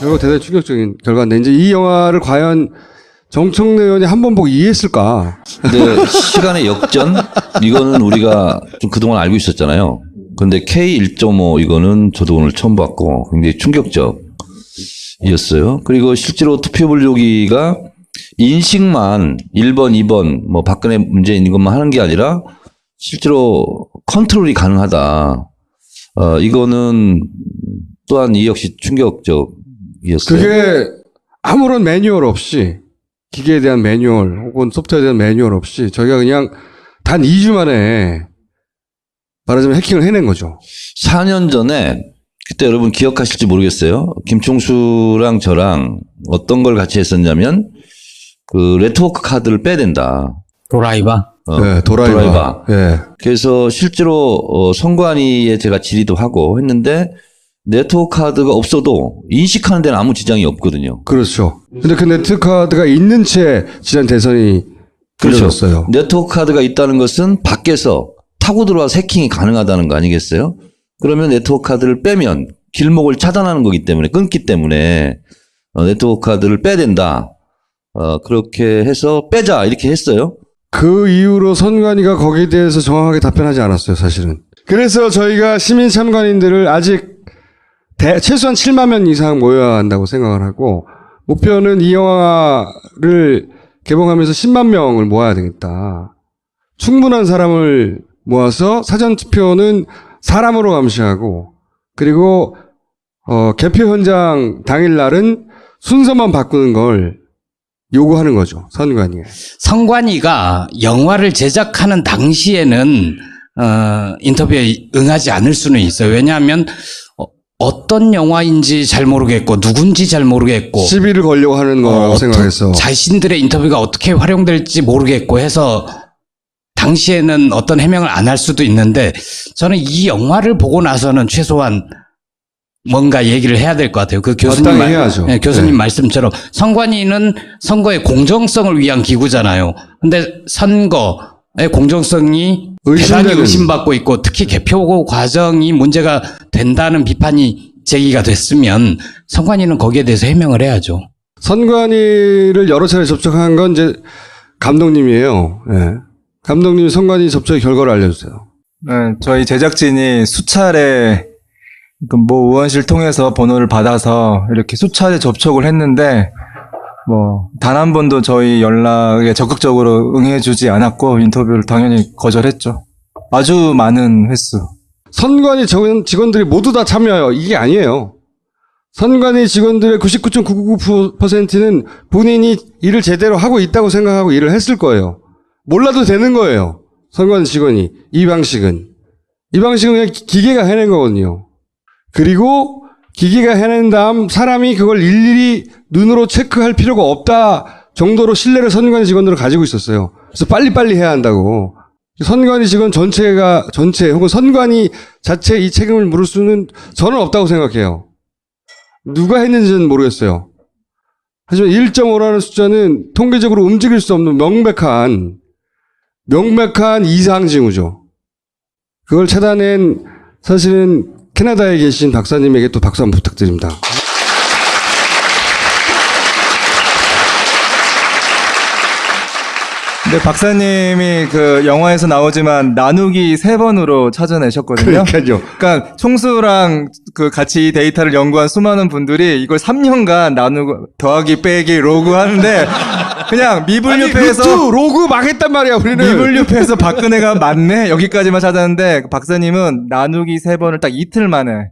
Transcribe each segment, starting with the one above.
결국 대단히 충격적인 결과인데 이제 이 영화를 과연 정청래 의원이 한 번 보고 이해했을까? 근데 시간의 역전 이거는 우리가 좀 그동안 알고 있었잖아요. 근데 K 1.5 이거는 저도 오늘 처음 봤고 굉장히 충격적이었어요. 그리고 실제로 투표 분류기가 인식만 1번, 2번 뭐 박근혜 문제인 것만 하는 게 아니라 실제로 컨트롤이 가능하다. 어 이거는 또한 이 역시 충격적 이었어요. 그게 아무런 매뉴얼 없이 기계에 대한 매뉴얼 혹은 소프트웨어에 대한 매뉴얼 없이 저희가 그냥 단 2주 만에 말하자면 해킹을 해낸 거죠. 4년 전에 그때 여러분 기억하실지 모르겠어요. 김총수랑 저랑 어떤 걸 같이 했었냐면 그 네트워크 카드를 빼야 된다. 도라이바. 어, 네, 도라이바. 도라이바. 예. 그래서 실제로 어, 선관위에 제가 질의도 하고 했는데 네트워크 카드가 없어도 인식하는 데는 아무 지장이 없거든요. 그렇죠. 근데 그 네트 카드가 있는 채 지난 대선이. 그려졌어요. 네트워크 카드가 있다는 것은 밖에서 타고 들어와서 해킹이 가능하다는 거 아니겠어요? 그러면 네트워크 카드를 빼면 길목을 차단하는 거기 때문에 끊기 때문에 어, 네트워크 카드를 빼야 된다. 어, 그렇게 해서 빼자 이렇게 했어요. 그 이후로 선관위가 거기에 대해서 정확하게 답변하지 않았어요, 사실은. 그래서 저희가 시민 참관인들을 아직 대- 최소한 7만 명 이상 모여야 한다고 생각을 하고 목표는 이 영화를 개봉하면서 10만 명을 모아야 되겠다. 충분한 사람을 모아서 사전 투표는 사람으로 감시하고 그리고 어, 개표 현장 당일 날은 순서만 바꾸는 걸 요구하는 거죠, 선관위에. 성관이가 영화를 제작하는 당시에는 어, 인터뷰에 응하지 않을 수는 있어요. 왜냐하면 어, 떤 영화인지 잘 모르겠고 누군지 잘 모르겠고 시비를 걸려고 하는 거라고 어, 생각해서. 어떤 자신들의 인터뷰가 어떻게 활용될지 모르겠고 해서 당시에는 어떤 해명을 안 할 수도 있는데 저는 이 영화를 보고 나서는 최소한 뭔가 얘기를 해야 될 것 같아요. 그 교수님 말, 해야죠. 네, 교수님 네. 말씀처럼 선관위는 선거의 공정성을 위한 기구잖아요. 근데 선거의 공정성이 대단히 의심되는- 의심받고 있고 특히 개표 과정이 문제가 된다는 비판이 제기가 됐으면 선관위는 거기에 대해서 해명을 해야죠. 선관위를 여러 차례 접촉한 건 이제 감독님이에요. 예. 감독님이 선관위 접촉의 결과를 알려주세요. 네, 저희 제작진이 수차례 그모 의원실 통해서 번호를 받아서 이렇게 수차례 접촉을 했는데 뭐 단 한 번도 저희 연락에 적극적으로 응해주지 않았고 인터뷰를 당연히 거절했죠. 아주 많은 횟수. 선관위 전- 직원들이 모두 다 참여해요. 이게 아니에요. 선관위 직원들의 99.999%는 본인이 일을 제대로 하고 있다고 생각하고 일을 했을 거예요. 몰라도 되는 거예요. 선관위 직원이. 이 방식은. 이 방식은 그냥 기- 기계가 해낸 거거든요. 그리고 기계가 해낸 다음 사람이 그걸 일일이 눈으로 체크할 필요가 없다 정도로 신뢰를 선관위 직원들은 가지고 있었어요. 그래서 빨리빨리 해야 한다고. 선관위 직원 전체가 전체 혹은 선관위 자체 이 책임을 물을 수는 저는 없다고 생각해요. 누가 했는지는 모르겠어요. 하지만 1.5라는 숫자는 통계적으로 움직일 수 없는 명백한 명백한 이상 징후죠. 그걸 찾아낸 사실은 캐나다에 계신 박사님에게 또 박수 한번 부탁드립니다. 근데 박사님이 그 영화에서 나오지만 나누기 세 번으로 찾아내셨거든요. 그러니까요. 그러니까 총수랑 그 같이 이 데이터를 연구한 수많은 분들이 이걸 3년간 나누고 더하기 빼기 로그 하는데 그냥 미분류표에서 루트, 로그 망했단 말이야 우리는. 미분류표에서 박근혜가 맞네 여기까지만 찾았는데 박사님은 나누기 세 번을 딱 이틀 만에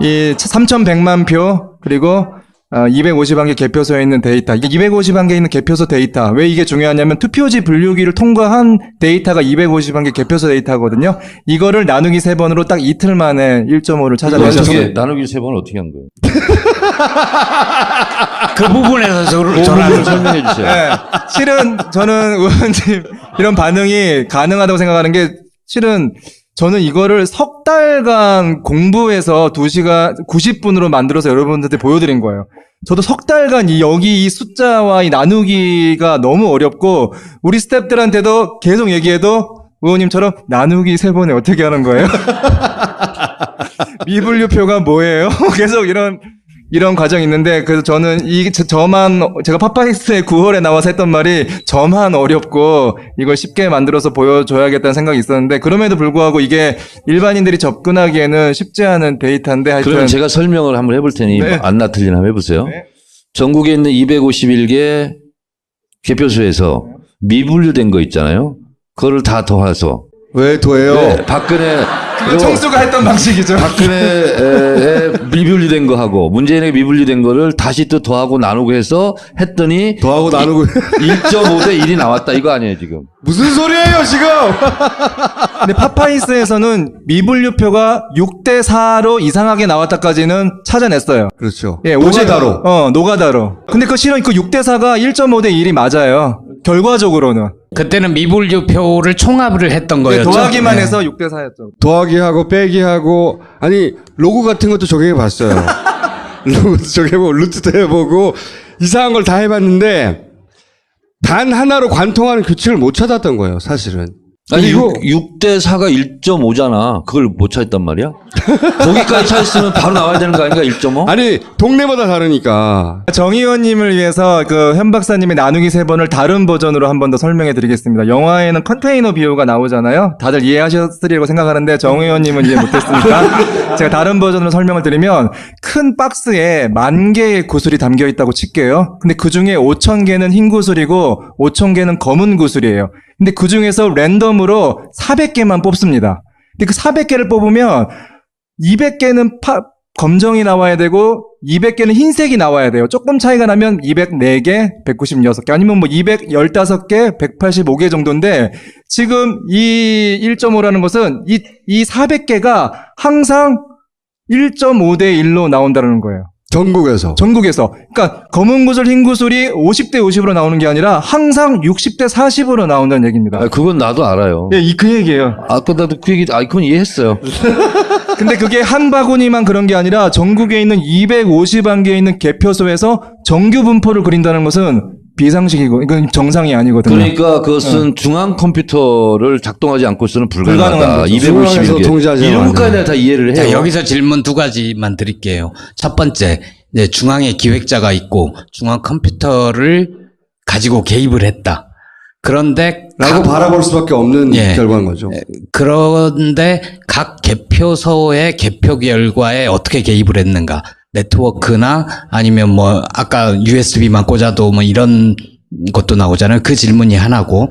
이 3,100만 표 그리고 어, 250만 개 개표소에 있는 데이터. 이게 250만 개 있는 개표소 데이터. 왜 이게 중요하냐면 투표지 분류기를 통과한 데이터가 250만 개 개표소 데이터거든요. 이거를 나누기 세 번으로 딱 이틀 만에 1.5를 찾아내셨어요. 어떻게 나누기 세 번을 어떻게 한 거예요? 그 부분에서 저를 그 저를 부분을 설명해 주세요. 네, 실은 저는 의원님 이런 반응이 가능하다고 생각하는 게 실은 저는 이거를 석 달간 공부해서 2시간 90분으로 만들어서 여러분들한테 보여드린 거예요. 저도 석 달간 이 여기 이 숫자와 이 나누기가 너무 어렵고 우리 스탭들한테도 계속 얘기해도 의원님처럼 나누기 세 번에 어떻게 하는 거예요? 미분류표가 뭐예요? 계속 이런 이런 과정이 있는데 그래서 저는 이 저- 저만 제가 파파이스의 9월에 나와서 했던 말이 저만 어렵고 이걸 쉽게 만들어서 보여줘야겠다는 생각이 있었는데 그럼에도 불구하고 이게 일반인들이 접근하기에는 쉽지 않은 데이터인데 하여튼 그러면 제가 설명을 한번 해볼 테니 네. 안 나 틀리나 한번 해보세요. 네. 전국에 있는 251개 개표소에서 미분류된 거 있잖아요. 그거를 다 더해서 왜 더해요? 네, 박근혜 그거 그거 청수가 했던 방식이죠. 박근혜에 미분류된 거 하고 문재인에게 미분류된 거를 다시 또 더하고 나누고 해서 했더니 더하고 나누고 1.5 대 1이 나왔다 이거 아니에요 지금. 무슨 소리예요 지금? 근데 파파이스에서는 미분류표가 6대 4로 이상하게 나왔다까지는 찾아냈어요. 그렇죠. 예, 노제다로. 어, 노가다로. 근데 그 실은 그 6대 4가 1.5 대 1이 맞아요. 결과적으로는. 그때는 미분류표를 총합을 했던 거였죠. 더하기만 네. 해서 6대 4였죠. 더하기 하고 빼기 하고 아니 로고 같은 것도 적용해 봤어요. 로고도 적용해보고 루트도 해보고 이상한 걸 다 해봤는데 단 하나로 관통하는 규칙을 못 찾았던 거예요. 사실은. 아니 이거 6, 대 4가 1.5잖아. 그걸 못 찾았단 말이야? 거기까지 찾았으면 바로 나와야 되는 거 아닌가 1.5? 아니 동네마다 다르니까 정 의원님을 위해서 그 현 박사님의 나누기 세 번을 다른 버전으로 한 번 더 설명해 드리겠습니다. 영화에는 컨테이너 비유가 나오잖아요. 다들 이해하셨으리라고 생각하는데 정 의원님은 이해 못했으니까 제가 다른 버전으로 설명을 드리면 큰 박스에 만 개의 구슬이 담겨 있다고 칠게요. 근데 그 중에 5천 개는 흰 구슬이고 5천 개는 검은 구슬이에요. 근데 그 중에서 랜덤으로 400개만 뽑습니다. 근데 그 400개를 뽑으면 200개는 파, 검정이 나와야 되고 200개는 흰색이 나와야 돼요. 조금 차이가 나면 204개, 196개 아니면 뭐 215개, 185개 정도인데 지금 이 1.5라는 것은 이, 이 400개가 항상 1.5대 1로 나온다는 거예요. 전국에서 전국에서. 그러니까 검은 구슬, 흰 구슬이 50대 50으로 나오는 게 아니라 항상 60대 40으로 나온다는 얘기입니다. 아, 그건 나도 알아요. 예, 이 그 얘기예요. 아까 나도 그 얘기, 아, 그건 이해했어요. 근데 그게 한 바구니만 그런 게 아니라 전국에 있는 250만 개에 있는 개표소에서 정규 분포를 그린다는 것은 비상식이고 이건 정상이 아니거든요. 그러니까 그것은 중앙 컴퓨터를 작동하지 않고서는 불가능하다. 불가능한 거죠. 중앙에서 251개. 통제하지 이런 않아요. 것까지 내가 다 이해를 해요. 자, 여기서 질문 두 가지만 드릴게요. 첫 번째, 이제 중앙에 기획자가 있고 중앙 컴퓨터를 가지고 개입을 했다. 그런데 라고 각- 바라볼 수밖에 없는 예. 결과인 거죠. 그런데 각 개표소의 개표 결과에 어떻게 개입을 했는가? 네트워크나 아니면 뭐 아까 USB만 꽂아도 뭐 이런 것도 나오잖아요. 그 질문이 하나고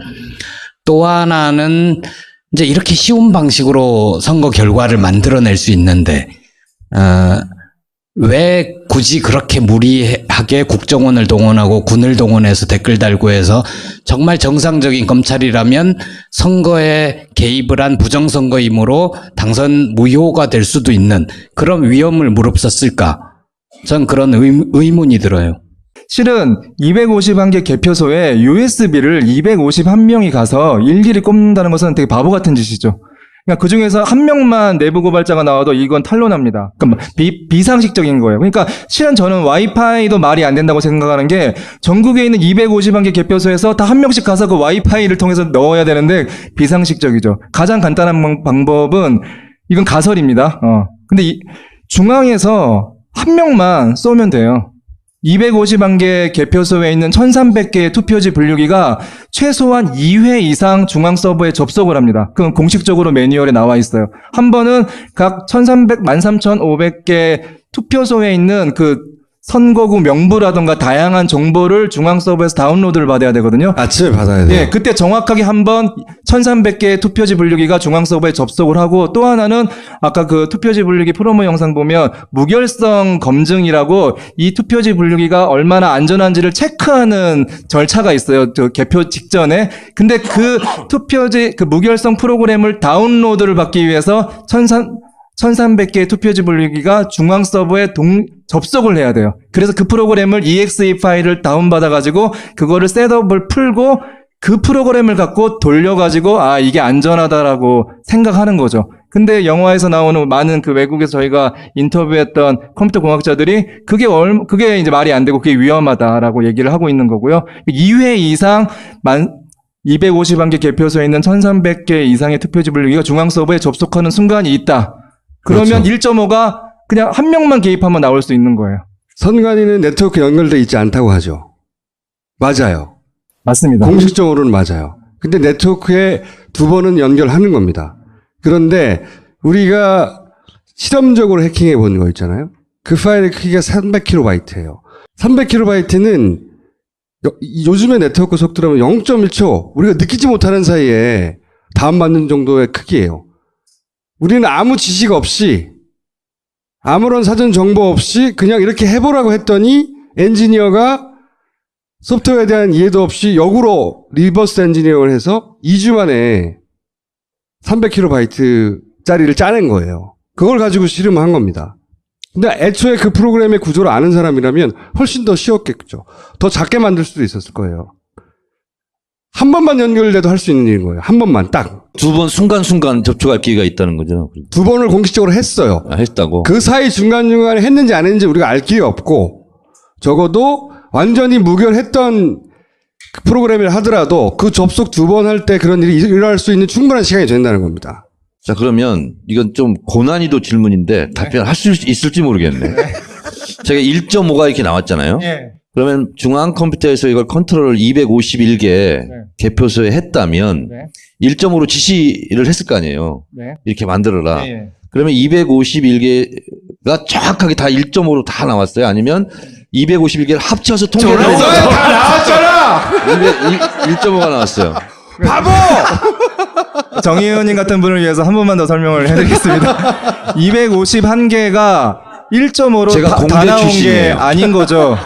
또 하나는 이제 이렇게 쉬운 방식으로 선거 결과를 만들어낼 수 있는데 어, 왜 굳이 그렇게 무리하게 국정원을 동원하고 군을 동원해서 댓글 달고 해서 정말 정상적인 검찰이라면 선거에 개입을 한 부정선거이므로 당선 무효가 될 수도 있는 그런 위험을 무릅썼을까? 전 그런 의, 의문이 들어요. 실은 251개 개표소에 USB를 251명이 가서 일일이 꼽는다는 것은 되게 바보 같은 짓이죠. 그러니까 그 중에서 한 명만 내부 고발자가 나와도 이건 탄로납니다. 그러니까 비, 비상식적인 거예요. 그러니까 실은 저는 와이파이도 말이 안 된다고 생각하는 게 전국에 있는 251개 개표소에서 다 한 명씩 가서 그 와이파이를 통해서 넣어야 되는데 비상식적이죠. 가장 간단한 방- 방법은 이건 가설입니다. 어. 근데 이 중앙에서 한 명만 쏘면 돼요. 250만 개 개표소에 있는 1300개의 투표지 분류기가 최소한 2회 이상 중앙 서버에 접속을 합니다. 그건 공식적으로 매뉴얼에 나와 있어요. 한 번은 각 1300, 13500개 투표소에 있는 그 선거구 명부라든가 다양한 정보를 중앙 서버에서 다운로드를 받아야 되거든요. 아침에 받아야 돼요. 예, 그때 정확하게 한번 1300개의 투표지 분류기가 중앙 서버에 접속을 하고 또 하나는 아까 그 투표지 분류기 프로모 영상 보면 무결성 검증이라고 이 투표지 분류기가 얼마나 안전한지를 체크하는 절차가 있어요. 저 개표 직전에. 근데 그 투표지 그 무결성 프로그램을 다운로드를 받기 위해서 1300 1300개의 투표지 분류기가 중앙 서버에 동, 접속을 해야 돼요. 그래서 그 프로그램을 exe 파일을 다운받아 가지고 그거를 셋업을 풀고 그 프로그램을 갖고 돌려가지고 아, 이게 안전하다라고 생각하는 거죠. 근데 영화에서 나오는 많은 그 외국에서 저희가 인터뷰했던 컴퓨터 공학자들이 그게 얼, 그게 이제 말이 안 되고 그게 위험하다라고 얘기를 하고 있는 거고요. 2회 이상 만, 250만 개 개표소에 있는 1300개 이상의 투표지 분류기가 중앙 서버에 접속하는 순간이 있다. 그러면 그렇죠. 1.5가 그냥 한 명만 개입하면 나올 수 있는 거예요. 선관위는 네트워크 연결돼 있지 않다고 하죠. 맞아요. 맞습니다. 공식적으로는 맞아요. 근데 네트워크에 두 번은 연결하는 겁니다. 그런데 우리가 실험적으로 해킹해 본 거 있잖아요. 그 파일의 크기가 300kb예요. 300kb는 요즘의 네트워크 속도라면 0.1초 우리가 느끼지 못하는 사이에 다운받는 정도의 크기예요. 우리는 아무 지식 없이 아무런 사전 정보 없이 그냥 이렇게 해보라고 했더니 엔지니어가 소프트웨어에 대한 이해도 없이 역으로 리버스 엔지니어링을 해서 2주 만에 300kb짜리를 짜낸 거예요. 그걸 가지고 실험한 겁니다. 근데 애초에 그 프로그램의 구조를 아는 사람이라면 훨씬 더 쉬웠겠죠. 더 작게 만들 수도 있었을 거예요. 한 번만 연결돼도 할 수 있는 일인 거예요. 한 번만 딱. 두 번 순간순간 접촉할 기회가 있다는 거죠. 두 번을 공식적으로 했어요. 아, 했다고. 그 사이 중간중간에 했는지 안 했는지 우리가 알 길이 없고 적어도 완전히 무결했던 그 프로그램을 하더라도 그 접속 두 번 할 때 그런 일이 일어날 수 있는 충분한 시간이 된다는 겁니다. 자, 그러면 이건 좀 고난이도 질문인데 답변할 수 있을지 모르겠네. 제가 1.5가 이렇게 나왔잖아요. 예. 그러면 중앙 컴퓨터에서 이걸 컨트롤 251개 개표소에 했다면 네. 1.5로 지시를 했을 거 아니에요. 네. 이렇게 만들어라. 예, 예. 그러면 251개가 정확하게 다 1.5로 다 나왔어요? 아니면 251개를 합쳐서 통계를 했어요? 나왔잖아! 1.5가 나왔어요. 정의원님 같은 분을 위해서 한 번만 더 설명을 해드리겠습니다. 251개가 1.5로 제가 다, 공대 다 나온 게 출신이에요. 아닌 거죠.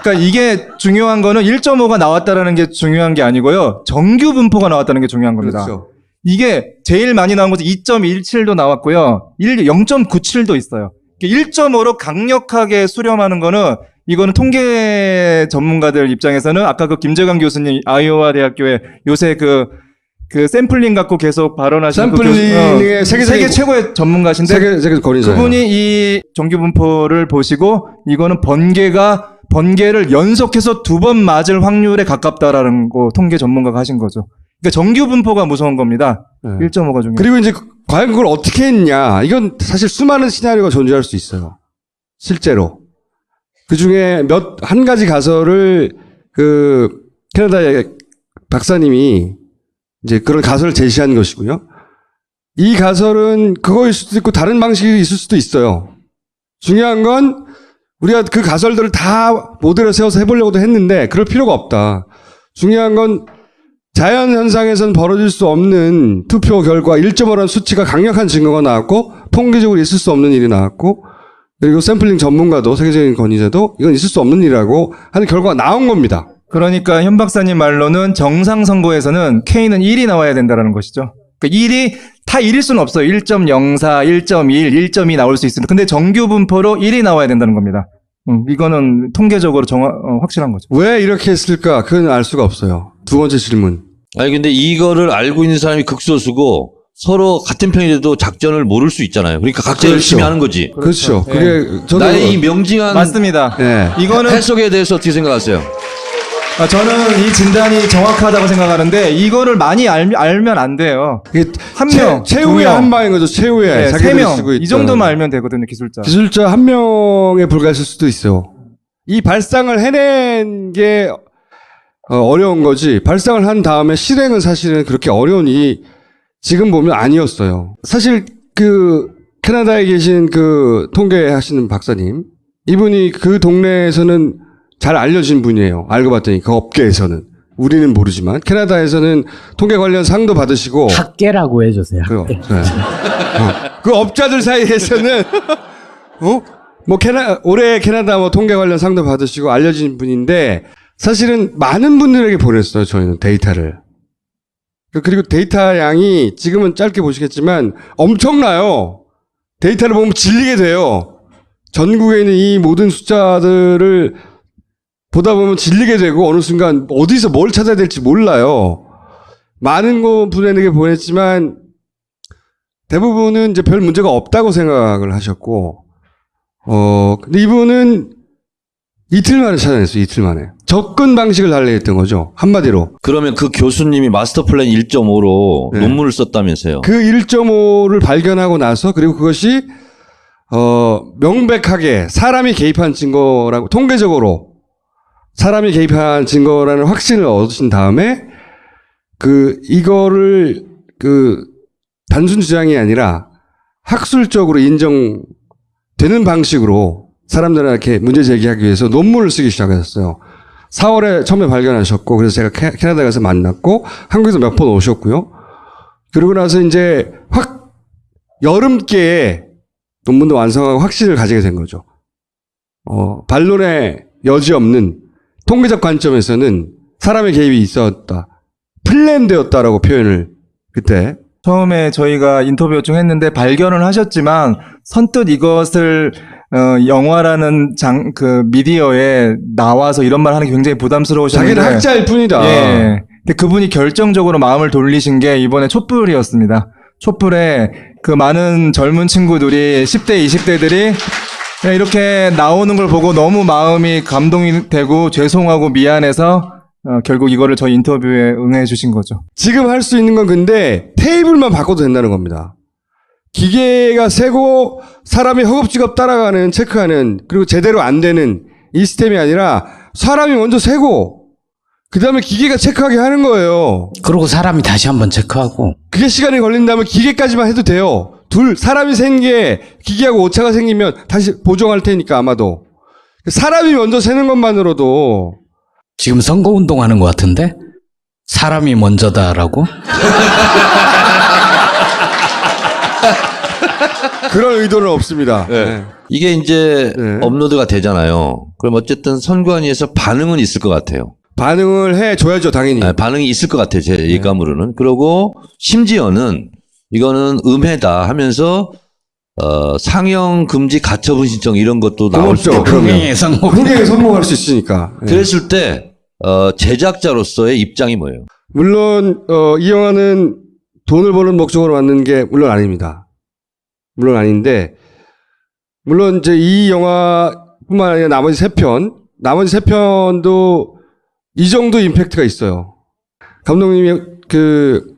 그러니까 이게 중요한 거는 1.5가 나왔다라는 게 중요한 게 아니고요. 정규 분포가 나왔다는 게 중요한 겁니다. 그렇죠. 이게 제일 많이 나온 것은 2.17도 나왔고요. 1, 0.97도 있어요. 1.5로 강력하게 수렴하는 거는 이거는 통계 전문가들 입장에서는 아까 그 김재강 교수님 아이오와 대학교에 요새 그, 그 샘플링 갖고 계속 발언하시는 그 샘플링의 어, 세계적인 세계 최고의 전문가신데 세계 세계. 그분이 이 정규 분포를 보시고 이거는 번개가 번개를 연속해서 두 번 맞을 확률에 가깝다라는 거 통계 전문가가 하신 거죠. 그러니까 정규 분포가 무서운 겁니다. 네. 1.5가 중요. 그리고 이제 그- 과연 그걸 어떻게 했냐. 이건 사실 수많은 시나리오가 존재할 수 있어요. 실제로. 그 중에 몇, 한 가지 가설을 그 캐나다의 박사님이 이제 그런 가설을 제시한 것이고요. 이 가설은 그거일 수도 있고 다른 방식이 있을 수도 있어요. 중요한 건 우리가 그 가설들을 다 모델을 세워서 해보려고도 했는데 그럴 필요가 없다. 중요한 건 자연 현상에선 벌어질 수 없는 투표 결과 1.5라는 수치가 강력한 증거가 나왔고 통계적으로 있을 수 없는 일이 나왔고 그리고 샘플링 전문가도 세계적인 권위자도 이건 있을 수 없는 일이라고 하는 결과가 나온 겁니다. 그러니까 현 박사님 말로는 정상 선거에서는 K는 1이 나와야 된다라는 것이죠. 그러니까 1이 다 1일 수는 없어요. 1.04, 1.1, 1.2 나올 수 있습니다. 근데 정규 분포로 1이 나와야 된다는 겁니다. 음, 이거는 통계적으로 정확, 어, 확실한 거죠. 왜 이렇게 했을까? 그건 알 수가 없어요. 두 번째 질문. 아니, 근데 이거를 알고 있는 사람이 극소수고 서로 같은 편이라도 작전을 모를 수 있잖아요. 그러니까 각자 그렇죠. 열심히 하는 거지. 그렇죠. 예. 그게 저도 나의 이 명징한 맞습니다. 예. 이거는 해석에 대해서 어떻게 생각하세요? 아, 저는 이 진단이 정확하다고 생각하는데 이거를 많이 알, 알면 안 돼요. 이게 한 최- 명, 두 최후의 명. 한 방인 거죠. 최후의 네, 세 자기들이 명. 쓰고 이 있던. 정도만 알면 되거든요, 기술자. 기술자 한 명에 불과했을 수도 있어요. 이 발상을 해낸 게 어, 어려운 거지. 발상을 한 다음에 실행은 사실은 그렇게 어려운 일이 지금 보면 아니었어요. 사실 그 캐나다에 계신 그 통계하시는 박사님 이분이 그 동네에서는 잘 알려진 분이에요. 알고 봤더니 그 업계에서는 우리는 모르지만 캐나다에서는 통계 관련 상도 받으시고 학계라고 해주세요. 그요. 네. 어. 그 업자들 사이에서는 어? 뭐 캐나 올해 캐나다 뭐 통계 관련 상도 받으시고 알려진 분인데 사실은 많은 분들에게 보냈어요. 저희는 데이터를. 그- 그리고 데이터 양이 지금은 짧게 보시겠지만 엄청나요. 데이터를 보면 질리게 돼요. 전국에 있는 이 모든 숫자들을 보다 보면 질리게 되고 어느 순간 어디서 뭘 찾아야 될지 몰라요. 많은 거 분에게 보냈지만 대부분은 이제 별 문제가 없다고 생각을 하셨고, 어, 근데 이분은 이틀 만에 찾아냈어요, 이틀 만에. 접근 방식을 달리했던 거죠. 한마디로. 그러면 그 교수님이 마스터 플랜 1.5로 네. 논문을 썼다면서요. 그 1.5를 발견하고 나서, 그리고 그것이, 어, 명백하게 사람이 개입한 증거라고 통계적으로 사람이 개입한 증거라는 확신을 얻으신 다음에 그 이거를 그 단순 주장이 아니라 학술적으로 인정되는 방식으로 사람들한테 문제 제기하기 위해서 논문을 쓰기 시작하셨어요. 4월에 처음에 발견하셨고 그래서 제가 캐- 캐나다 가서 만났고 한국에서 몇 번 오셨고요. 그러고 나서 이제 확 여름께에 논문도 완성하고 확신을 가지게 된 거죠. 어, 반론의 여지 없는 통계적 관점에서는 사람의 개입이 있었다. 플랜되었다라고 표현을 그때 처음에 저희가 인터뷰 요청했는데 발견을 하셨지만 선뜻 이것을 어, 영화라는 장, 그 미디어에 나와서 이런 말 하는 게 굉장히 부담스러우셨는데 자기는 학자일 뿐이다. 예. 근데 그분이 결정적으로 마음을 돌리신 게 이번에 촛불이었습니다. 촛불에 그 많은 젊은 친구들이 10대, 20대들이 이렇게 나오는 걸 보고 너무 마음이 감동이 되고 죄송하고 미안해서 어, 결국 이거를 저희 인터뷰에 응해 주신 거죠. 지금 할 수 있는 건 근데 테이블만 바꿔도 된다는 겁니다. 기계가 세고 사람이 허겁지겁 따라가는 체크하는 그리고 제대로 안 되는 이 시스템이 아니라 사람이 먼저 세고 그 다음에 기계가 체크하게 하는 거예요. 그리고 사람이 다시 한번 체크하고 그게 시간이 걸린다면 기계까지만 해도 돼요. 둘 사람이 센게 기계하고 오차가 생기면 다시 보정할 테니까 아마도 사람이 먼저 세는 것만으로도 지금 선거 운동하는 것 같은데 사람이 먼저다라고 그런 의도는 없습니다. 네. 이게 이제 네. 업로드가 되잖아요. 그럼 어쨌든 선관위에서 반응은 있을 것 같아요. 반응을 해 줘야죠 당연히. 아, 반응이 있을 것 같아요. 제 예감으로는. 그리고 심지어는 이거는 음해다 하면서 어, 상영 금지 가처분 신청 이런 것도 나올 수. 있고 그러면. 흥행에 성공 흥행에 성공할 수 있으니까. 예. 그랬을 때 어, 제작자로서의 입장이 뭐예요? 물론 어, 이 영화는 돈을 버는 목적으로 만든 게 물론 아닙니다. 물론 아닌데 물론 이제 이 영화뿐만 아니라 나머지 세 편, 나머지 세 편도 이 정도 임팩트가 있어요. 감독님이 그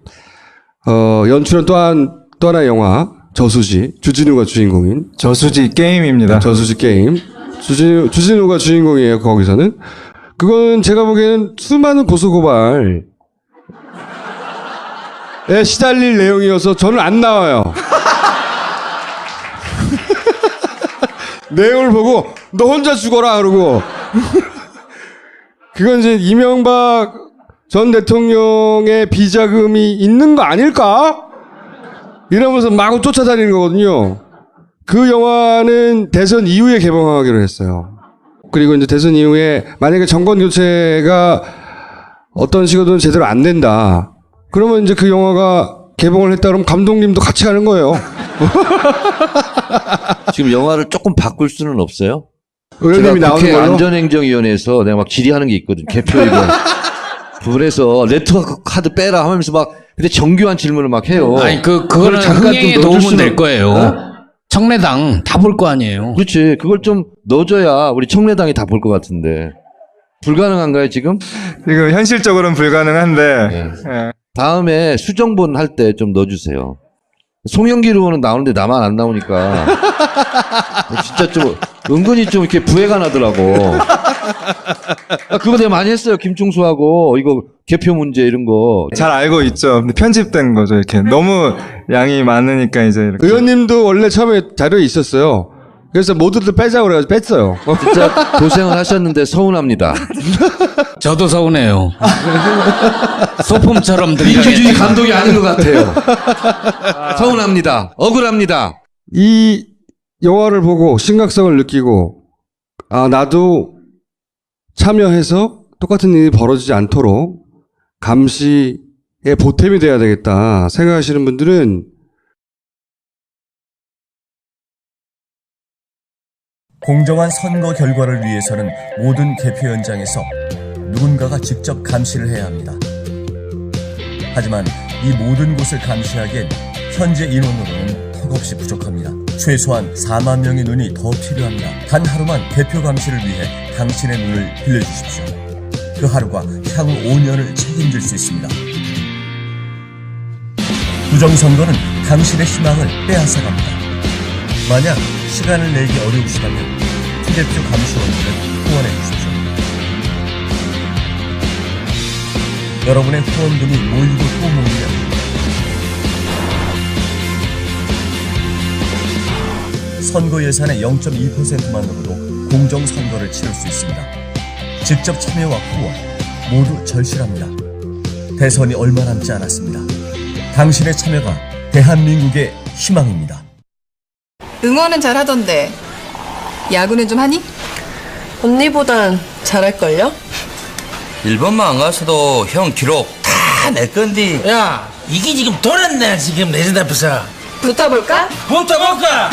어, 연출한 또한 또 하나의 영화 저수지 주진우가 주인공인 저수지 게임입니다. 저수지 게임. 주진우, 주진우가 주인공이에요, 거기서는. 그건 제가 보기에는 수많은 고소고발 에 시달릴 내용이어서 저는 안 나와요. 내용을 보고, 너 혼자 죽어라, 그러고. 그건 이제 이명박 전 대통령의 비자금이 있는 거 아닐까? 이러면서 마구 쫓아다니는 거거든요. 그 영화는 대선 이후에 개봉하기로 했어요. 그리고 이제 대선 이후에 만약에 정권 교체가 어떤 식으로든 제대로 안 된다. 그러면 이제 그 영화가 개봉을 했다 그러면 감독님도 같이 가는 거예요. 지금 영화를 조금 바꿀 수는 없어요? 의원님이 나오는 걸로. 안전행정위원회에서 내가 막 질의하는 게 있거든. 개표 이거. 부분에서 네트워크 카드 빼라 하면서 막 근데 정교한 질문을 막 해요. 아니 그 그걸 그거는 잠깐 좀 흥행에 넣어줄 도움은 될 수는- 거예요 어? 청래당 다 볼 거 아니에요 그렇지. 그걸 좀 넣어줘야 우리 청래당이 다 볼 것 같은데. 불가능한가요, 지금? 지금 현실적으로는 불가능한데 네. 예. 다음에 수정본 할 때 좀 넣어주세요. 송영길 의원은 나오는데 나만 안 나오니까. 진짜 좀, 은근히 좀 이렇게 부해가 나더라고. 아, 그거 내가 많이 했어요. 김충수하고, 이거 개표 문제 이런 거. 잘 알고 있죠. 근데 편집된 거죠. 이렇게 너무 양이 많으니까 이제 이렇게. 의원님도 원래 처음에 자료에 있었어요. 그래서 모두들 빼자고 그래가지고 뺐어요. 진짜 고생을 하셨는데 서운합니다. 저도 서운해요 소품처럼 민주주의 감독이 아닌 것 같아요. 서운합니다. 억울합니다. 이 영화를 보고 심각성을 느끼고 아 나도 참여해서 똑같은 일이 벌어지지 않도록 감시에 보탬이 돼야 되겠다 생각하시는 분들은 공정한 선거 결과를 위해서는 모든 개표 현장에서 누군가가 직접 감시를 해야 합니다. 하지만 이 모든 곳을 감시하기엔 현재 인원으로는 턱없이 부족합니다. 최소한 4만 명의 눈이 더 필요합니다. 단 하루만 개표 감시를 위해 당신의 눈을 빌려주십시오. 그 하루가 향후 5년을 책임질 수 있습니다. 부정선거는 당신의 희망을 빼앗아갑니다. 만약 시간을 내기 어려우시다면 투대표 감시원들을 후원해 주십시오. 여러분의 후원금이 모이고 또 모이면 선거 예산의 0.2%만으로도 공정 선거를 치를 수 있습니다. 직접 참여와 후원 모두 절실합니다. 대선이 얼마 남지 않았습니다. 당신의 참여가 대한민국의 희망입니다. 응원은 잘하던데 야구는 좀 하니? 언니보단 잘할걸요? 일본만 안 갔어도 형 기록 다 내 건디 야, 이게 지금 돌았네, 지금 레전드 앞에서. 붙어볼까? 붙어볼까?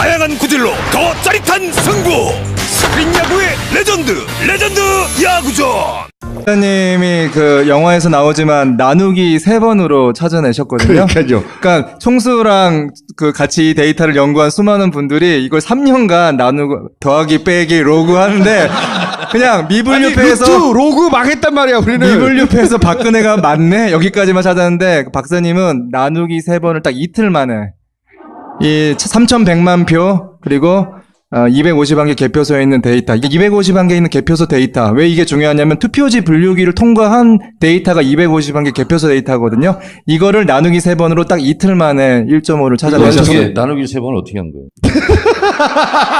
다양한 구질로 더 짜릿한 승부 스크린 야구의 레전드 레전드 야구전 박사님이 그 영화에서 나오지만 나누기 세 번으로 찾아내셨거든요. 그러니까요. 그러니까 총수랑 그 같이 데이터를 연구한 수많은 분들이 이걸 3년간 나누고 더하기 빼기 로그 하는데 그냥 미분류표에서 루트 로그 망했단 말이야 우리는. 미분류표에서 박근혜가 맞네 여기까지만 찾았는데 박사님은 나누기 세 번을 딱 이틀 만에 이 3,100만 표 그리고 어, 250만 개 개표소에 있는 데이터 이게 250만 개 있는 개표소 데이터 왜 이게 중요하냐면 투표지 분류기를 통과한 데이터가 250만 개 개표소 데이터거든요 이거를 나누기 세 번으로 딱 이틀 만에 1.5를 찾아내서 어떻게 나누기 세 번을 어떻게 한 거예요?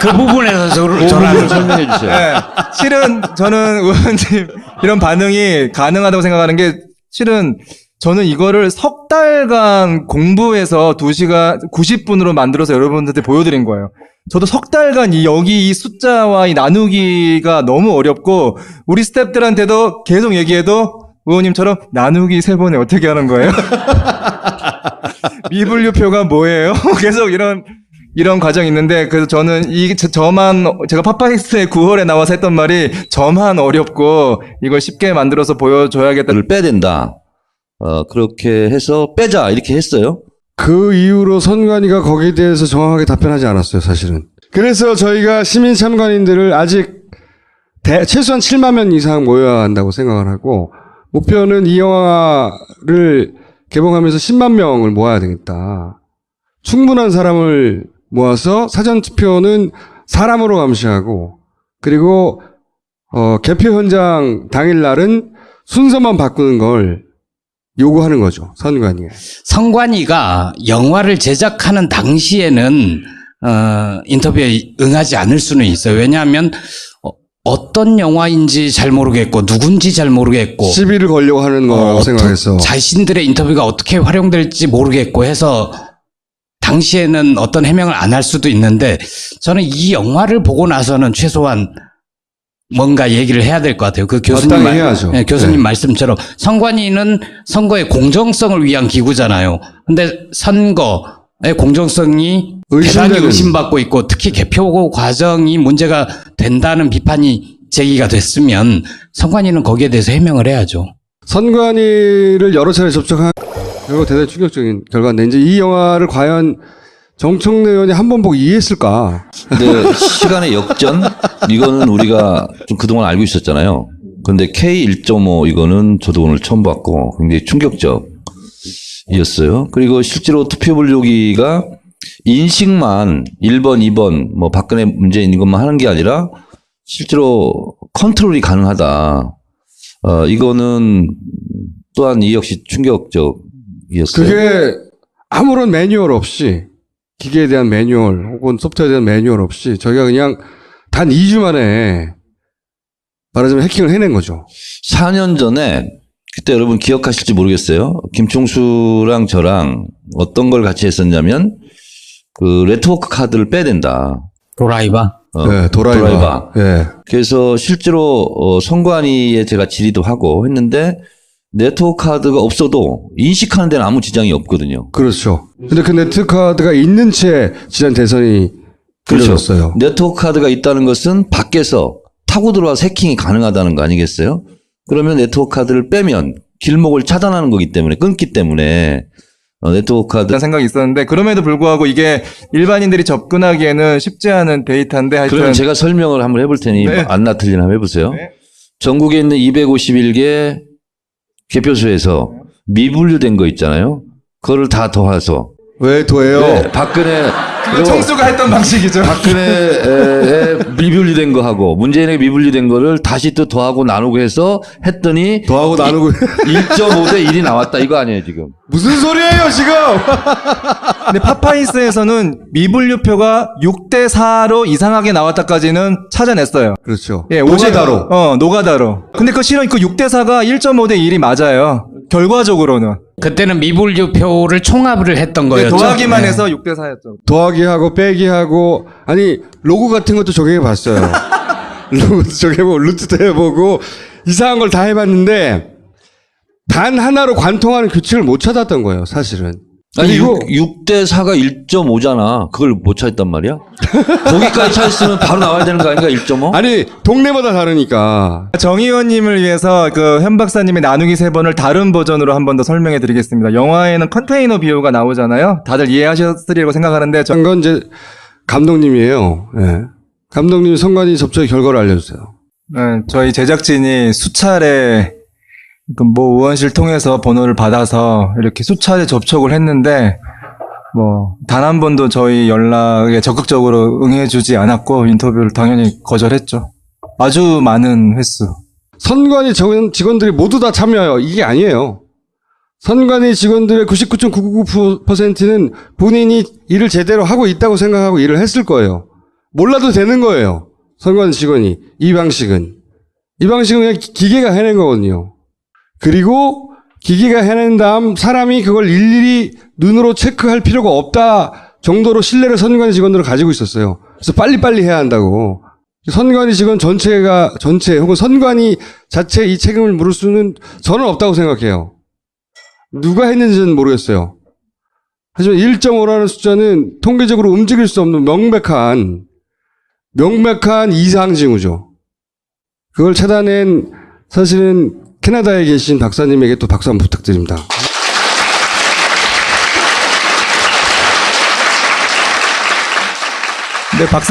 그 부분에서 저를 좀 저는 설명해 주세요. 네. 실은 저는 의원님 이런 반응이 가능하다고 생각하는 게 실은 저는 이거를 석 달간 공부해서 2시간 90분으로 만들어서 여러분들한테 보여드린 거예요. 저도 석 달간 이 여기 이 숫자와 이 나누기가 너무 어렵고 우리 스탭들한테도 계속 얘기해도 의원님처럼 나누기 세 번에 어떻게 하는 거예요? 미분류표가 뭐예요? 계속 이런 이런 과정이 있는데 그래서 저는 이 저- 저만 제가 파파이스의 9월에 나와서 했던 말이 저만 어렵고 이걸 쉽게 만들어서 보여줘야겠다. 를 빼야 된다. 어, 그렇게 해서 빼자 이렇게 했어요. 그 이후로 선관위가 거기에 대해서 정확하게 답변하지 않았어요, 사실은. 그래서 저희가 시민 참관인들을 아직 대- 최소한 7만 명 이상 모여야 한다고 생각을 하고 목표는 이 영화를 개봉하면서 10만 명을 모아야 되겠다. 충분한 사람을 모아서 사전 투표는 사람으로 감시하고 그리고 어, 개표 현장 당일 날은 순서만 바꾸는 걸 요구하는 거죠, 선관위에. 성관이가 영화를 제작하는 당시에는 어, 인터뷰에 응하지 않을 수는 있어요. 왜냐하면 어, 떤 영화인지 잘 모르겠고 누군지 잘 모르겠고 시비를 걸려고 하는 거라고 어, 생각해서. 자신들의 인터뷰가 어떻게 활용될지 모르겠고 해서 당시에는 어떤 해명을 안 할 수도 있는데 저는 이 영화를 보고 나서는 최소한 뭔가 얘기를 해야 될 것 같아요. 그 교수님 말, 해야죠. 네, 교수님 네. 말씀처럼 선관위는 선거의 공정성을 위한 기구잖아요. 근데 선거의 공정성이 대단히 의심받고 있고 특히 개표 과정이 문제가 된다는 비판이 제기가 됐으면 선관위는 거기에 대해서 해명을 해야죠. 선관위를 여러 차례 접촉한 결과 대단히 충격적인 결과인데 이제 이 영화를 과연 정청래 의원이 한 번 보고 이해했을까? 근데 시간의 역전 이거는 우리가 좀 그동안 알고 있었잖아요. 근데 K 1.5 이거는 저도 오늘 처음 봤고 굉장히 충격적이었어요. 그리고 실제로 투표 분류기가 인식만 1번, 2번 뭐 박근혜 문재인 이것만 하는 게 아니라 실제로 컨트롤이 가능하다. 어 이거는 또한 이 역시 충격적이었어요. 그게 아무런 매뉴얼 없이 기계에 대한 매뉴얼 혹은 소프트웨어에 대한 매뉴얼 없이 저희가 그냥 단 2주 만에 말하자면 해킹을 해낸 거죠. 4년 전에 그때 여러분 기억하실지 모르겠어요. 김총수랑 저랑 어떤 걸 같이 했었냐면 그 네트워크 카드를 빼야 된다. 도라이바. 어, 네, 도라이바. 도라이바. 예. 그래서 실제로 어, 선관위에 제가 질의도 하고 했는데 네트워크 카드가 없어도 인식하는 데는 아무 지장이 없거든요. 그렇죠. 근데 그 네트 카드가 있는 채 지난 대선이 그려졌어요. 네트워크 카드가 있다는 것은 밖에서 타고 들어와서 해킹이 가능하다는 거 아니겠어요? 그러면 네트워크 카드를 빼면 길목을 차단하는 거기 때문에 끊기 때문에 어, 네트워크 카드 생각이 있었는데 그럼에도 불구하고 이게 일반인들이 접근하기에는 쉽지 않은 데이터인데 하여튼 그러면 제가 설명을 한번 해볼 테니 네. 안나 틀리나 한번 해보세요. 네. 전국에 있는 251개 개표소에서 미분류된 거 있잖아요. 그거를 다 더해서 왜 더해요? 네, 박근혜 이거 청수가 했던 방식이죠. 박근혜에 미분리된 거 하고 문재인에게 미분리된 거를 다시 또 더하고 나누고 해서 했더니 더하고 나누고 1.5 대 1이 나왔다 이거 아니에요 지금? 무슨 소리예요 지금? 근데 파파이스에서는 미분류표가 6대 4로 이상하게 나왔다까지는 찾아냈어요. 그렇죠. 예, 노가다로. 어, 노가다로. 근데 그 실은 그 6대 4가 1.5 대 1이 맞아요. 결과적으로는. 그때는 미분류표를 총합을 했던 거였죠. 네, 더하기만 네. 해서 6대 4였죠. 더하기 하고 빼기 하고 아니 로고 같은 것도 적용해 봤어요. 로고도 적용해보고 루트도 해보고 이상한 걸 다 해봤는데 단 하나로 관통하는 규칙을 못 찾았던 거예요. 사실은. 아니 그리고 6, 대 4가 1.5잖아. 그걸 못 찾았단 말이야? 거기까지 찾았으면 바로 나와야 되는 거 아닌가 1.5? 아니 동네마다 다르니까 정 의원님을 위해서 그 현 박사님의 나누기 세 번을 다른 버전으로 한 번 더 설명해 드리겠습니다. 영화에는 컨테이너 비유가 나오잖아요. 다들 이해하셨으리라고 생각하는데 저- 건 이제 감독님이에요. 예. 감독님 선관위 접촉의 결과를 알려주세요. 네, 저희 제작진이 수차례 그모 의원실 통해서 번호를 받아서 이렇게 수차례 접촉을 했는데 뭐 단 한 번도 저희 연락에 적극적으로 응해주지 않았고 인터뷰를 당연히 거절했죠. 아주 많은 횟수. 선관위 직원- 직원들이 모두 다 참여해요. 이게 아니에요. 선관위 직원들의 99.999%는 본인이 일을 제대로 하고 있다고 생각하고 일을 했을 거예요. 몰라도 되는 거예요. 선관위 직원이. 이 방식은. 이 방식은 그냥 기- 기계가 해낸 거거든요. 그리고 기계가 해낸 다음 사람이 그걸 일일이 눈으로 체크할 필요가 없다 정도로 신뢰를 선관위 직원들은 가지고 있었어요. 그래서 빨리빨리 해야 한다고. 선관위 직원 전체가 전체 혹은 선관위 자체 이 책임을 물을 수는 저는 없다고 생각해요. 누가 했는지는 모르겠어요. 하지만 1.5라는 숫자는 통계적으로 움직일 수 없는 명백한 명백한 이상 징후죠. 그걸 찾아낸 사실은 캐나다에 계신 박사님에게 또 박수 한번 부탁드립니다. 근데 박사